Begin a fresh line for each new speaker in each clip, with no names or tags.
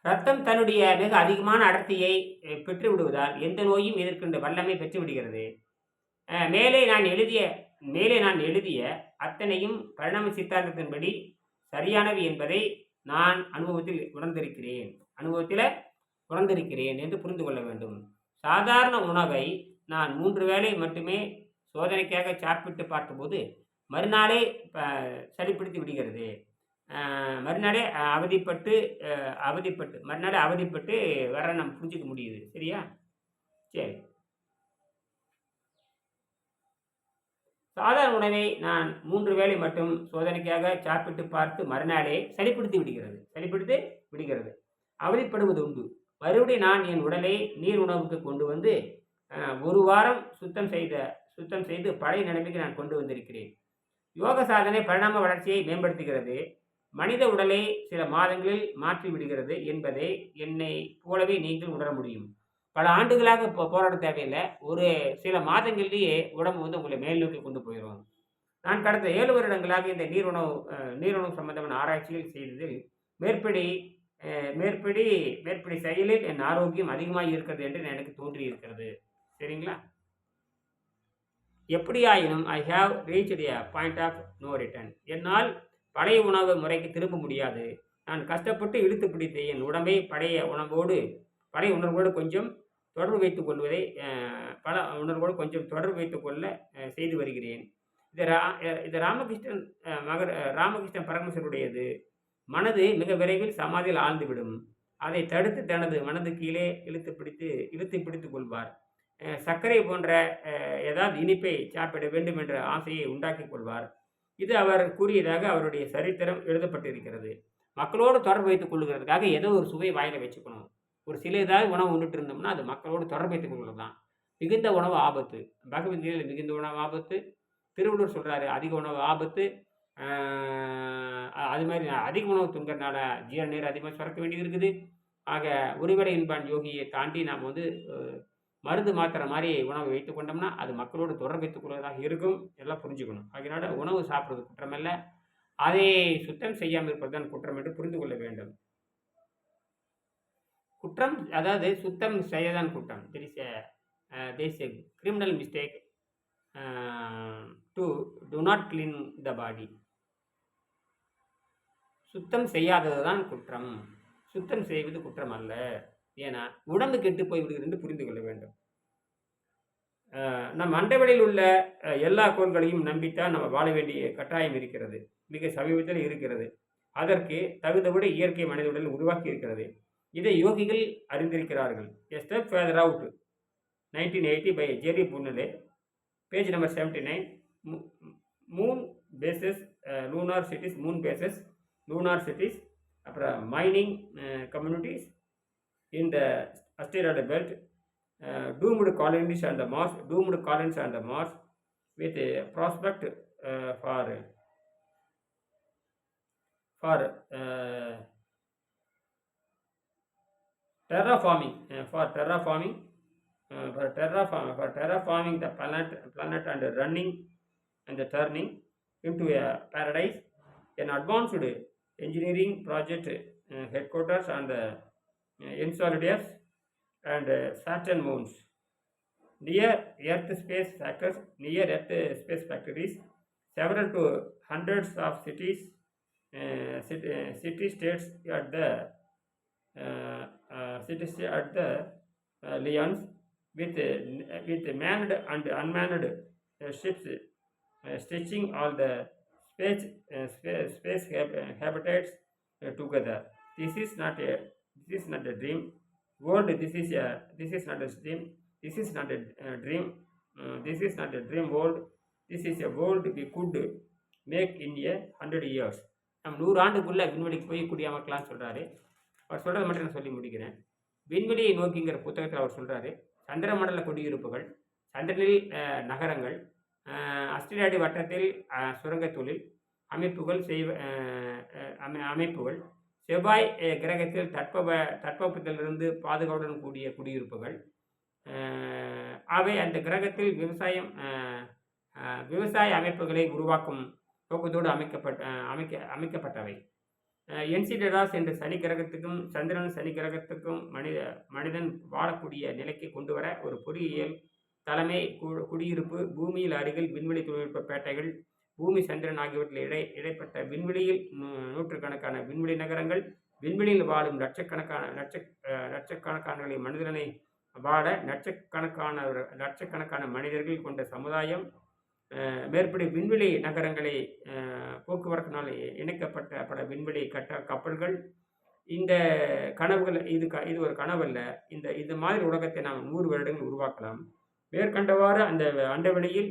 ரத்தம் தன்னுடைய மிக அதிகமான அடர்த்தியை பெற்று விடுவதால் எந்த நோயும் எதிர்க்கின்ற வல்லமை பெற்று விடுகிறது மேலே நான் எழுதிய மேலே நான் எழுதிய அத்தனையும் பரிணாம சித்தாந்தத்தின்படி சரியானவை என்பதை நான் அனுபவத்தில் உணர்ந்திருக்கிறேன். அனுபவத்தில் உணர்ந்திருக்கிறேன் என்று புரிந்து கொள்ள வேண்டும். சாதாரண உணவை நான் மூன்று வேளை மட்டுமே சோதனைக்காக சாப்பிட்டு பார்த்தபோது மறுநாளே ப- சளிப்பிடித்து விடுகிறது. மறுநாளே அவதிப்பட்டு அவதிப்பட்டு மறுநாளே அவதிப்பட்டு வர நம்ம புரிஞ்சிக்க முடியுது. சரியா? சரி. சாதாரண உணவை நான் மூன்று வேளை மட்டும் சோதனைக்காக சாப்பிட்டு பார்த்து மறுநாளே சளிப்பிடித்து விடுகிறது. சளிப்பிடித்து விடுகிறது. அவதிப்படுவது உண்டு. மறுபடியும் நான் என் உடலை நீர் உணவுக்கு கொண்டு வந்து ஒரு வாரம் சுத்தம் செய்த சுத்தம் செய்து பழைய நிலைமைக்கு நான் கொண்டு வந்திருக்கிறேன். யோக சாதனை பரிணாம வளர்ச்சியை மேம்படுத்துகிறது. மனித உடலை சில மாதங்களில் மாற்றி விடுகிறது என்பதை என்னை போலவே நீங்கள் உணர முடியும். பல ஆண்டுகளாக இப்போ போராட தேவையில்லை. ஒரு சில மாதங்களிலேயே உடம்பு வந்து உங்களை மேல் நோக்கி கொண்டு போயிடும். நான் கடந்த ஏழு வருடங்களாக இந்த நீருணவு நீர் நீருணவு சம்பந்தமான ஆராய்ச்சிகள் செய்ததில் மேற்படி மேற்படி மேற்படி செயலில் என் ஆரோக்கியம் அதிகமாக இருக்கிறது என்று எனக்கு தோன்றி இருக்கிறது சரிங்களா? எப்படியாயினும் I have reach a point of no return என்னால் பழைய உணவு முறைக்கு திரும்ப முடியாது. நான் கஷ்டப்பட்டு இழுத்து பிடித்து என் உடம்பை பழைய உணவோடு பழைய உணர்வோடு கொஞ்சம் தொடர்பு வைத்து கொள்வதை பல உணர்வோடு கொஞ்சம் தொடர்பு வைத்துக்கொள்ள செய்து வருகிறேன். இது ரா இது ராமகிருஷ்ணன் மகர் ராமகிருஷ்ணன் பரமேஸ்வருடையது. மனது மிக விரைவில் சமாதியில் ஆழ்ந்துவிடும். அதை தடுத்து தனது மனது கீழே இழுத்து பிடித்து இழுத்து பிடித்து கொள்வார். சர்க்கரை போன்ற ஏதாவது இனிப்பை சாப்பிட வேண்டும் என்ற ஆசையை உண்டாக்கிக் கொள்வார். இது அவர் கூறியதாக அவருடைய சரித்திரம் எழுதப்பட்டிருக்கிறது. மக்களோடு தொடர்பு வைத்துக் கொள்ளுகிறதுக்காக ஏதோ ஒரு சுவை வாயில வச்சுக்கணும். ஒரு சில ஏதாவது உணவு உண்டுட்டு இருந்தோம்னா அது மக்களோடு தொடர்பு வைத்துக் கொள்வது தான் மிகுந்த உணவு ஆபத்து. பகவத்கீதையில் மிகுந்த உணவு ஆபத்து. திருவள்ளுவர் சொல்கிறாரு அதிக உணவு ஆபத்து. அது மாதிரி அதிக உணவு துங்கிறதுனால ஜீரண நீர் அதிகமாக சுரக்க வேண்டியது இருக்குது. ஆக ஒருவேளை இன்பான் யோகியை தாண்டி நாம் வந்து மருந்து மாத்திரை மாதிரி உணவை வைத்து கொண்டோம்னா அது மக்களோடு தொடர்பு வைத்துக் கொள்வதாக இருக்கும். எல்லாம் புரிஞ்சுக்கணும். அதனால உணவு சாப்பிட்றது குற்றமல்ல. அதை சுத்தம் செய்யாமல் இருப்பதுதான் குற்றம் என்று புரிந்து கொள்ள வேண்டும். குற்றம் அதாவது சுத்தம் செய்யதான் குற்றம். There is this a criminal mistake to to not clean the body சுத்தம் செய்யாதது தான் குற்றம். சுத்தம் செய்வது குற்றம் அல்ல ஏன்னா உடம்பு கெட்டு போய்விடுகிறது என்று புரிந்து கொள்ள வேண்டும். நம் அண்டவெளியில் உள்ள எல்லா கோள்களையும் நம்பித்தான் நம்ம வாழ வேண்டிய கட்டாயம் இருக்கிறது. மிக சமீபத்தில் இருக்கிறது. அதற்கு தகுந்தபடி இயற்கை மனித உடல் உருவாக்கி இருக்கிறது. இதை யோகிகள் அறிந்திருக்கிறார்கள். A step father out nineteen eighty by Jerry புன்னலே page number seventy nine moon bases lunar cities moon bases lunar cities அப்புறம் mining communities uh, in the asteroid belt, uh, doomed colonies and the Mars, doomed colonies and the Mars, with a prospect uh, for for uh, terraforming uh, for terraforming uh, for terraforming, for terraforming the planet planet and running and the turning into a paradise. An advanced engineering project uh, headquarters and uh, uh, Enceladus and uh, Saturn moons near earth space factors near earth space factories several to hundreds of cities uh, city, uh, city states at the uh, uh, cities at the uh, Lyons with uh, with manned and unmanned uh, ships uh, stitching all the space uh, space, space hab- uh, habitats uh, together. This is not a this is not a dream world. This is a this is not a dream. This is not a uh, dream. Uh, this is not a dream world. This is a world we could make hundred years hundred நம்ம நூறு ஆண்டுக்குள்ள விண்வெளிக்கு போய் குடியாமக்கலாம்னு சொல்கிறாரு அவர் சொல்கிறத மட்டும் நான் சொல்லி முடிக்கிறேன் விண்வெளியை நோக்கிங்கிற புத்தகத்தில் அவர் சொல்கிறாரு சந்திரமண்டல குடியிருப்புகள் சந்திரனில் நகரங்கள் அஸ்திராடி வட்டத்தில் சுரங்க தொழில் அமைப்புகள் செய்வ அமை அமைப்புகள் செவ்வாய் கிரகத்தில் தட்பவ தட்பவெப்பத்திலிருந்து பாதுகாப்புடன் கூடிய குடியிருப்புகள். அவை அந்த கிரகத்தில் விவசாயம் விவசாய அமைப்புகளை உருவாக்கும் நோக்கத்தோடு அமைக்கப்பட்ட அமைக்க அமைக்கப்பட்டவை. என்சிடராஸ் என்ற சனி கிரகத்துக்கும் சந்திரன் சனி கிரகத்துக்கும் மனித மனிதன் வாழக்கூடிய நிலைக்கு கொண்டு வர ஒரு பொறியியல் தலைமை கு- குடியிருப்பு பூமியில் அருகில் விண்வெளி தொழில்நுட்ப பேட்டைகள் பூமி சந்திரன் ஆகியவற்றில் இடை இடைப்பட்ட விண்வெளியில் நூ- நூற்றுக்கணக்கான விண்வெளி நகரங்கள் விண்வெளியில் வாழும் லட்சக்கணக்கான லட்ச அஹ், மனிதனை வாழ லட்சக்கணக்கான லட்சக்கணக்கான மனிதர்கள் கொண்ட சமுதாயம் மேற்படி விண்வெளி நகரங்களை போக்குவரத்தினால் இணைக்கப்பட்ட பல விண்வெளி கட்ட கப்பல்கள். இந்த கனவுகள் இது க இது ஒரு கனவல்ல. இந்த இது மாதிரி உலகத்தை நாம் நூறு வருடங்கள் உருவாக்கலாம். மேற்கண்டவாறு அந்த அண்டவெளியில்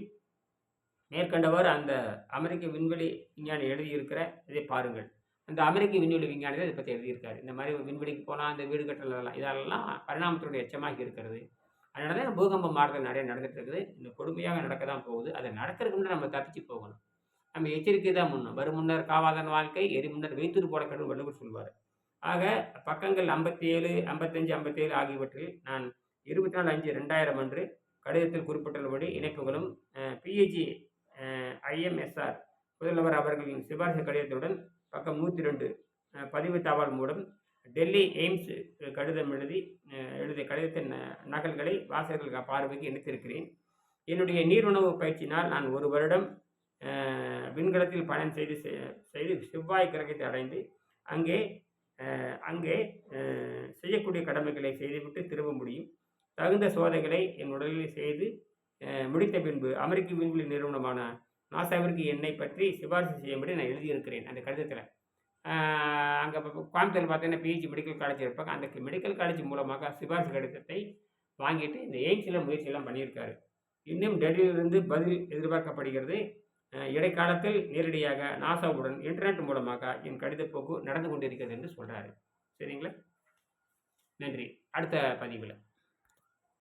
மேற்கண்டவாறு அந்த அமெரிக்க விண்வெளி விஞ்ஞானி எழுதியிருக்கிற இதை பாருங்கள். அந்த அமெரிக்க விண்வெளி விஞ்ஞானி தான் இதை பற்றி எழுதியிருக்காரு. இந்த மாதிரி விண்வெளிக்கு போனால் அந்த வீடு கட்டலாம் இதெல்லாம் பரிணாமத்தினுடைய எச்சமாக இருக்கிறது. அதனால தான் பூகம்ப மாறுதல் நிறைய நடந்துட்டு இருக்குது இந்த கொடுமையாக நடக்க தான் போகுது. அதை நடக்கிறதுக்கு முன்னாடி நம்ம தப்பிச்சு போகணும். நம்ம எச்சரிக்கை தான் முன்னும். வரும் முன்னர் காவாதன் வாழ்க்கை எரி முன்னர் வைத்தூர் போட கடும் வள்ளுவர் சொல்வார். ஆக பக்கங்கள் ஐம்பத்தி ஏழு ஐம்பத்தஞ்சு ஐம்பத்தேழு ஆகியவற்றில் நான் இருபத்தி நாலு அஞ்சு ரெண்டாயிரம் அன்று கடிதத்தில் குறிப்பிட்டுள்ளபடி இணைப்புகளும் பிஹெச்சி ஐஎம்எஸ்ஆர் முதல்வர் அவர்களின் சிபாரிசு கடிதத்துடன் பக்கம் நூற்றி ரெண்டு பதிவு தபால் மூலம் டெல்லி எய்ம்ஸ் கடிதம் எழுதி எழுதிய கடிதத்தின் நகல்களை வாசகர்கள் பார்வைக்கு இணைத்திருக்கிறேன். என்னுடைய நீருணவு பயிற்சியினால் நான் ஒரு வருடம் விண்கலத்தில் பயணம் செய்து செ- செய்து செவ்வாய் கிரகத்தை அடைந்து அங்கே அங்கே செய்யக்கூடிய கடமைகளை செய்துவிட்டு திரும்ப முடியும். தகுந்த சோதனைகளை என் உடலில் செய்து முடித்த பின்பு அமெரிக்க விண்வெளி நிறுவனமான நாசாவிற்கு என்னை பற்றி சிபாரிசு செய்யும்படி நான் எழுதியிருக்கிறேன் அந்த கடிதத்தில். அங்கே கோயம்புத்தூர் பார்த்தீங்கன்னா பிஹெச்சி மெடிக்கல் காலேஜ் இருப்பாங்க. அந்த மெடிக்கல் காலேஜ் மூலமாக சிபாரிசு கடிதத்தை வாங்கிட்டு இந்த எய்ம்ஸில் முயற்சியெல்லாம் பண்ணியிருக்காரு. இன்னும் டெல்லியிலிருந்து பதில் எதிர்பார்க்கப்படுகிறது. இடைக்காலத்தில் நேரடியாக நாசாவுடன் இன்டர்நெட் மூலமாக என் கடிதப்போக்கு நடந்து கொண்டிருக்கிறது என்று சொல்கிறாரு சரிங்களா? நன்றி. அடுத்த பதிவில்.